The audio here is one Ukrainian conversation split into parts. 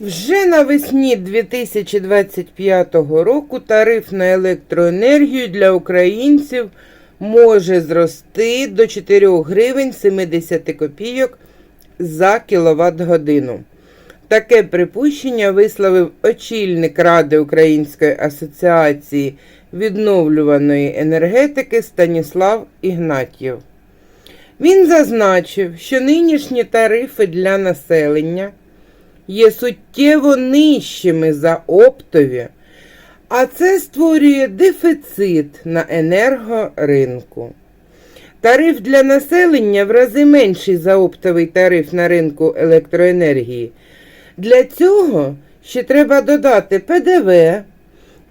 Вже навесні 2025 року тариф на електроенергію для українців може зрости до 4 гривень 70 копійок за кіловат годину. Таке припущення висловив очільник Ради Української асоціації відновлюваної енергетики Станіслав Ігнатєв. Він зазначив, що нинішні тарифи для населення є суттєво нижчими за оптові, а це створює дефіцит на енергоринку. Тариф для населення в рази менший за оптовий тариф на ринку електроенергії. Для цього ще треба додати ПДВ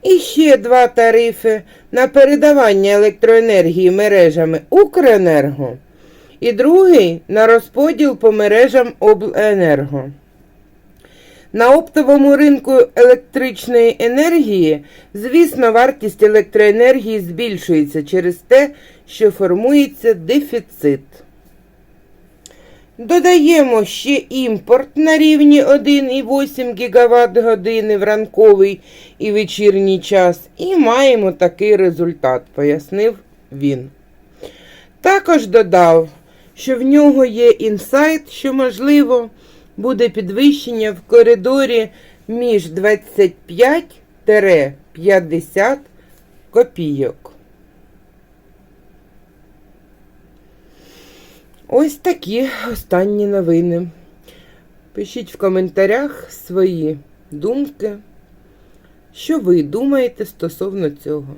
і ще два тарифи на передавання електроенергії мережами Укренерго і другий на розподіл по мережам обленерго. На оптовому ринку електричної енергії, звісно, вартість електроенергії збільшується через те, що формується дефіцит. Додаємо ще імпорт на рівні 1,8 ГВт години в ранковий і вечірній час і маємо такий результат, пояснив він. Також додав, що в нього є інсайт, що можливо буде підвищення в коридорі між 25-50 копійок. Ось такі останні новини. Пишіть в коментарях свої думки, що ви думаєте стосовно цього.